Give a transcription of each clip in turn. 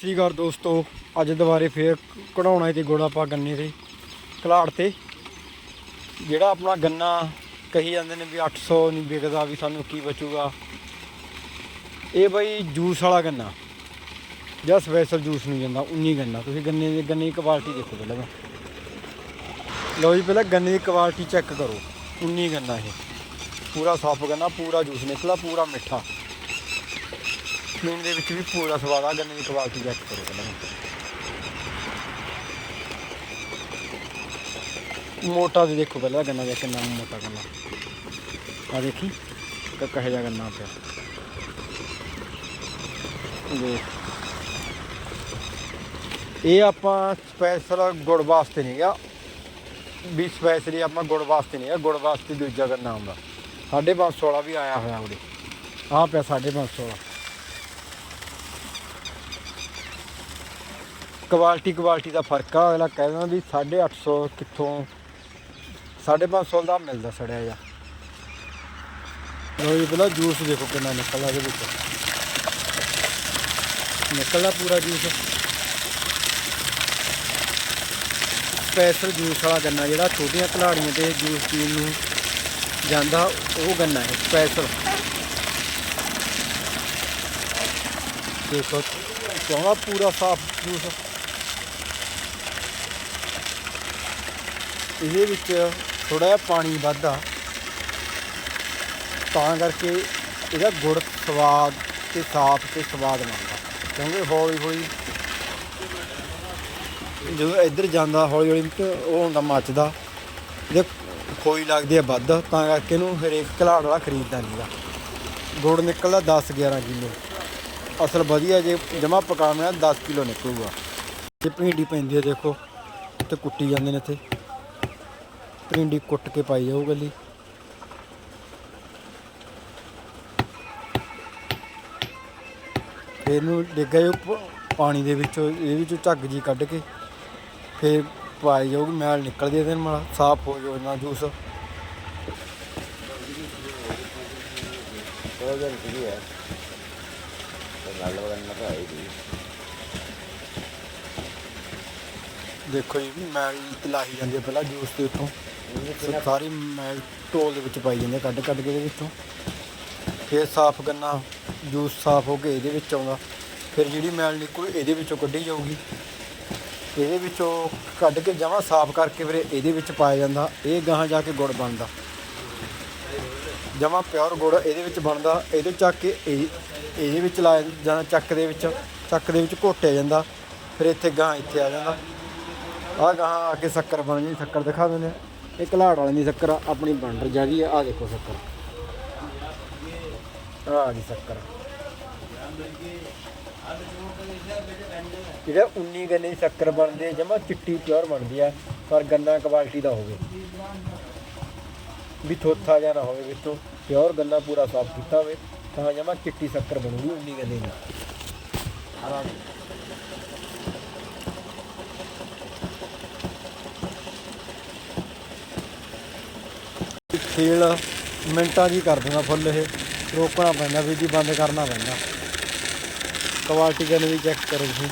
ਸ੍ਰੀ ਅਕਾਲ ਦੋਸਤੋ, ਅੱਜ ਦੁਬਾਰੇ ਫੇਰ ਕਢਾਉਣਾ ਤੇ ਗੋੜਾ ਪਾ ਗੰਨੇ ਤੇ ਕਲਾੜ ਤੇ। ਜਿਹੜਾ ਆਪਣਾ ਗੰਨਾ ਕਹੀ ਜਾਂਦੇ ਨੇ ਵੀ 800 ਨਹੀਂ ਵਿਕਦਾ ਵੀ ਸਾਨੂੰ ਕੀ ਬਚੂਗਾ। ਇਹ ਬਈ ਜੂਸ ਵਾਲਾ ਗੰਨਾ। ਜਾਂ ਸਪੈਸ਼ਲ ਜੂਸ ਨਹੀਂ ਜਾਂਦਾ 19 ਗੰਨਾ। ਤੁਸੀਂ ਗੰਨੇ ਦੀ ਗੰਨੇ ਦੀ ਕੁਆਲਿਟੀ ਦੇਖੋ ਪਹਿਲਾਂ ਤਾਂ। ਲਓ ਜੀ, ਪਹਿਲਾਂ ਗੰਨੇ ਦੀ ਕੁਆਲਿਟੀ ਚੈੱਕ ਕਰੋ। 19 ਗੰਨਾ ਇਹ। ਪੂਰਾ ਸਾਫ਼ ਗੰਨਾ, ਪੂਰਾ ਜੂਸ ਨਿਕਲਾ ਪੂਰਾ ਮਿੱਠਾ। ਪੀਣ ਦੇ ਵਿੱਚ ਵੀ ਪੂਰਾ ਸਵਾਦ ਆ ਗੰਨੇ ਦੀ ਕੁਆਲਿਟੀ ਚੈੱਕ ਕਰੋ ਪਹਿਲਾਂ ਮੋਟਾ ਵੀ ਦੇਖੋ ਪਹਿਲਾਂ ਗੰਨਾ ਦੇ ਕਿੰਨਾ ਮੋਟਾ ਗੰਨਾ। ਆ ਦੇਖੀ ਕ ਕਹੇ ਜਾ ਗੰਨਾ ਪਿਆ। ਇਹ ਆਪਾਂ ਸਪੈਸ਼ਲ ਗੁੜ ਵਾਸਤੇ ਨਹੀਂ ਗਿਆ। ਵੀ ਸਪੈਸ਼ਲੀ ਆਪਾਂ ਗੁੜ ਵਾਸਤੇ ਨਹੀਂ ਆ ਗੁੜ ਵਾਸਤੇ ਦੂਜਾ ਗੰਨਾ ਆਉਂਦਾ। 550 ਵਾਲਾ ਵੀ ਆਇਆ ਹੋਇਆ ਉਹਦੇ ਆਹ ਪਿਆ 550 ਕੁਆਲਿਟੀ ਕੁਆਲਿਟੀ ਦਾ ਫ਼ਰਕ ਆ, ਅਗਲਾ ਕਹਿੰਦਾ ਵੀ 850 ਕਿੱਥੋਂ 550 ਦਾ ਮਿਲਦਾ ਸੜਿਆ ਜਾ ਲੋ ਜੀ, ਪਹਿਲਾਂ ਜੂਸ ਦੇਖੋ ਕਿੰਨਾ ਨਿਕਲਦਾ ਇਹਦੇ ਵਿੱਚ। ਨਿਕਲਦਾ ਪੂਰਾ ਜੂਸ ਸਪੈਸ਼ਲ ਜੂਸ ਵਾਲਾ ਗੰਨਾ ਜਿਹੜਾ ਛੋਟੀਆਂ ਕਲਾੜੀਆਂ ਤੇ ਜੂਸ ਪੀਣ ਨੂੰ ਜਾਂਦਾ, ਉਹ ਗੰਨਾ ਹੈ ਸਪੈਸ਼ਲ ਦੇਖੋ ਚਾਹਣਾ ਪੂਰਾ ਸਾਫ਼ ਜੂਸ ਇਹਦੇ ਵਿੱਚ ਥੋੜਾ ਜਿਹਾ ਪਾਣੀ ਵੱਧਾ ਤਾਂ ਕਰਕੇ ਇਹਦਾ ਗੁੜ ਸਵਾਦ ਤੇ ਸਾਫ਼ ਤੇ ਸਵਾਦ ਬਣਦਾ। ਕਿਉਂਕਿ ਹੌਲੀ ਹੌਲੀ ਜਦੋਂ ਇੱਧਰ ਜਾਂਦਾ ਹੌਲੀ ਹੌਲੀ ਤੇ ਉਹ ਹੁੰਦਾ ਮੱਚਦਾ ਇਹਦੇ ਖੋਈ ਲੱਗਦੀ ਆ ਵੱਧ, ਤਾਂ ਕਰਕੇ ਇਹਨੂੰ ਹਰੇਕ ਘਲਾੜ ਵਾਲਾ ਖਰੀਦਦਾ ਨਹੀਂਗਾ ਗੁੜ ਨਿਕਲਦਾ 10 11 ਕਿਲੋ। ਅਸਲ ਵਧੀਆ ਜੇ ਜਮਾ ਪਕਾਉਣਾ 10 ਕਿਲੋ ਨਿਕਲੂਗਾ। ਜੇ ਭਿੰਡੀ ਪੈਂਦੀ ਹੈ ਦੇਖੋ, ਤੇ ਕੁੱਟੀ ਜਾਂਦੇ ਨੇ ਇੱਥੇ। ਭਿੰਡੀ ਕੁੱਟ ਕੇ ਪਾਈ ਜਾਊ ਗੱਲੀ ਫਿਰ ਇਹਨੂੰ ਡਿੱਗਾ ਜੋ ਪਾਣੀ ਦੇ ਵਿੱਚੋਂ ਇਹ ਵਿੱਚੋਂ ਝੱਗ ਜੀ ਕੱਢ ਕੇ ਫਿਰ ਪਾਈ ਜਾਊਗੀ ਮੈਲ ਨਿਕਲਦੀ ਇਹਦੇ ਨਾਲ ਸਾਫ਼ ਹੋ ਜਾਊ ਨਾ juice Todo bien, sí, eh. Pues la logra en la ਦੇਖੋ ਜੀ ਮੈਲ ਲਾਹੀ ਜਾਂਦੀ ਹੈ ਪਹਿਲਾਂ ਜੂਸ ਦੇ ਉੱਤੋਂ ਸੋ ਸਾਰੀ ਮੈਲ ਢੋਲ ਦੇ ਵਿੱਚ ਪਾਈ ਜਾਂਦੇ ਕੱਢ ਕੱਢ ਕੇ ਇਹਦੇ ਵਿੱਚੋਂ। ਫਿਰ ਸਾਫ਼ ਗੰਨਾ, ਜੂਸ ਸਾਫ਼ ਹੋ ਕੇ ਇਹਦੇ ਵਿੱਚ ਆਉਂਦਾ। ਫਿਰ ਜਿਹੜੀ ਮੈਲ ਨਿਕਲ ਇਹਦੇ ਵਿੱਚੋਂ ਕੱਢੀ ਜਾਊਗੀ। ਇਹਦੇ ਵਿੱਚੋਂ ਕੱਢ ਕੇ ਜਮਾਂ ਸਾਫ਼ ਕਰਕੇ ਫਿਰ ਇਹਦੇ ਵਿੱਚ ਪਾਇਆ ਜਾਂਦਾ। ਇਹ ਗਾਹਾਂ ਜਾ ਕੇ ਗੁੜ ਬਣਦਾ। ਜਮਾਂ ਪਿਓਰ ਗੁੜ ਇਹਦੇ ਵਿੱਚ ਬਣਦਾ। ਇਹਦੇ ਚੱਕ ਕੇ ਇਹ, ਇਹਦੇ ਵਿੱਚ ਲਾਇਆ ਜਾਂਦਾ ਚੱਕ ਦੇ ਵਿੱਚ, ਚੱਕ ਦੇ ਵਿੱਚ ਘੋਟਿਆ ਜਾਂਦਾ। ਫਿਰ ਇੱਥੇ ਗਾਹਾਂ ਇੱਥੇ ਆ ਜਾਂਦਾ। ਆਹ ਗਾਹਾਂ ਆ ਕੇ ਸ਼ੱਕਰ ਬਣ ਜਾਂਦੀ, ਸ਼ੱਕਰ ਦਿਖਾ ਦਿੰਦੇ ਆ ਇਹ ਘਲਾੜ ਵਾਲੀ ਦੀ ਸ਼ੱਕਰ ਆ, ਆਪਣੀ ਬਣ ਰਹੀ ਹੈ ਆਹ ਦੇਖੋ ਸ਼ੱਕਰ। ਆ ਗਈ ਸ਼ੱਕਰ। ਜਿਹੜਾ 19 ਗੰਨੇ ਦੀ ਸ਼ੱਕਰ ਬਣਦੀ ਹੈ ਜਮਾ ਚਿੱਟੀ ਪਿਓਰ ਬਣਦੀ ਆ ਪਰ ਗੰਨਾ ਕੁਆਲਿਟੀ ਦਾ ਹੋਵੇ। ਵੀ ਥੋਥਾ ਜਿਹਾ ਨਾ ਹੋਵੇ ਵਿੱਚੋਂ ਪਿਓਰ ਗੰਨਾ ਪੂਰਾ ਸਾਫ਼ ਕੀਤਾ ਹੋਵੇ ਤਾਂ ਜਮਾ ਚਿੱਟੀ ਸ਼ੱਕਰ ਬਣੂਗੀ 19 ਗੰਨੇ ਦੀ। ਆਹ ਖੇਲ ਮਿੰਟਾਂ ਦੀ ਕਰ ਦਿੰਦਾ ਫੁੱਲ ਇਹ। ਰੋਕਣਾ ਪੈਂਦਾ ਵੀ ਜੀ ਬੰਦ ਕਰਨਾ ਪੈਂਦਾ। ਕੁਆਲਿਟੀ ਕਰਨ ਵੀ ਚੈੱਕ ਕਰੋ ਤੁਸੀਂ।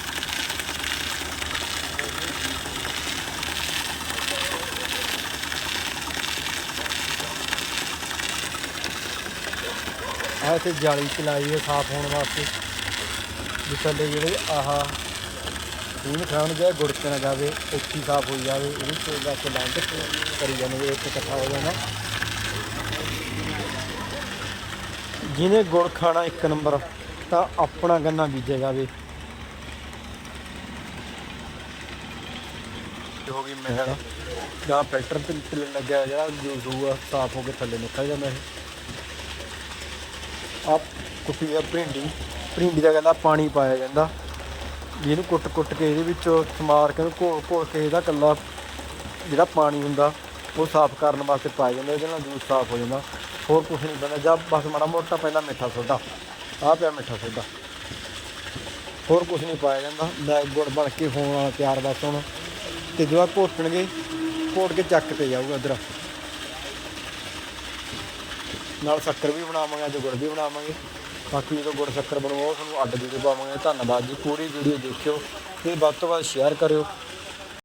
ਆਹ ਤੇ ਜਾਲੀ ਚਲਾਈ ਹੈ ਸਾਫ਼ ਹੋਣ ਵਾਸਤੇ। ਵੀ ਥੱਲੇ ਜਿਹੜੇ ਆਹਾ ਇਹਨੂੰ ਖਾਣ ਗਿਆ, ਗੁੜਕ ਨਾ ਜਾਵੇ ਉੱਚੀ ਸਾਫ਼ ਹੋਈ ਜਾਵੇ ਇਹਨੂੰ ਤੋਂ ਦਾ ਲਾਂਡ ਕਰੀ ਜਾਂਦੇ ਇੱਕ ਇਕੱਠਾ ਹੋ ਜਾਣਾ। ਜਿਹਨੇ ਗੁੜ ਖਾਣਾ ਇੱਕ ਨੰਬਰ, ਤਾਂ ਆਪਣਾ ਗੰਨਾ ਬੀਜੇ ਜਾਵੇ ਹੋ ਗਈ ਮਹਿਲ। ਜਾਂ ਫਿਲਟਰ ਤੇ ਤੇ ਲੱਗਿਆ, ਜਿਹੜਾ ਜੂਸ ਹੋਊਗਾ, ਸਾਫ਼ ਹੋ ਕੇ ਥੱਲੇ ਨਿਕਲ ਜਾਂਦਾ ਇਹ। ਆਪ ਕੁੱਟੀ ਆ ਭਿੰਡੀ। ਭਿੰਡੀ ਦਾ ਕਹਿੰਦਾ ਪਾਣੀ ਪਾਇਆ ਜਾਂਦਾ। ਵੀ ਇਹਨੂੰ ਕੁੱਟ-ਕੁੱਟ ਕੇ ਇਹਦੇ ਵਿੱਚੋਂ ਸਮਾਰ ਕੇ ਘੋਲ ਘੋਲ ਕੇ ਇਹਦਾ ਕੱਲਾ ਜਿਹੜਾ ਪਾਣੀ ਹੁੰਦਾ ਉਹ ਸਾਫ਼ ਕਰਨ ਵਾਸਤੇ ਪਾਇਆ ਜਾਂਦਾ ਇਹਦੇ ਨਾਲ ਜੂਸ ਸਾਫ਼ ਹੋ ਜਾਂਦਾ। ਹੋਰ ਕੁਝ ਨਹੀਂ ਪੈਂਦਾ, ਜਾਂ ਬਸ ਮਾੜਾ ਮੋਟਾ ਪਹਿਲਾਂ ਮਿੱਠਾ ਸੋਡਾ ਆਹ ਪਿਆ ਮਿੱਠਾ ਸੋਡਾ ਹੋਰ ਕੁਝ ਨਹੀਂ ਪਾਇਆ ਜਾਂਦਾ ਲੈ ਗੁੜ ਬਣ ਕੇ ਹੋਣ ਵਾਲਾ ਤਿਆਰ ਬਸ ਹੁਣ। ਤੇ ਜਦੋਂ ਘੋਟਣਗੇ, ਘੋਟ ਕੇ ਚੱਕ ਤੇ ਜਾਊਗਾ ਇਧਰ। ਨਾਲ ਸ਼ੱਕਰ ਵੀ ਬਣਾਵਾਂਗੇ, ਅੱਜ ਗੁੜ ਵੀ ਬਣਾਵਾਂਗੇ। ਬਾਕੀ ਜਦੋਂ ਗੁੜ, ਸ਼ੱਕਰ ਬਣਵਾਓ ਤੁਹਾਨੂੰ ਅੱਡ ਵੀਡੀਓ ਪਾਵਾਂਗੇ। ਧੰਨਵਾਦ ਜੀ, ਪੂਰੀ ਵੀਡੀਓ ਦੇਖਿਓ ਤੇ ਵੱਧ ਤੋਂ ਵੱਧ ਸ਼ੇਅਰ ਕਰਿਓ।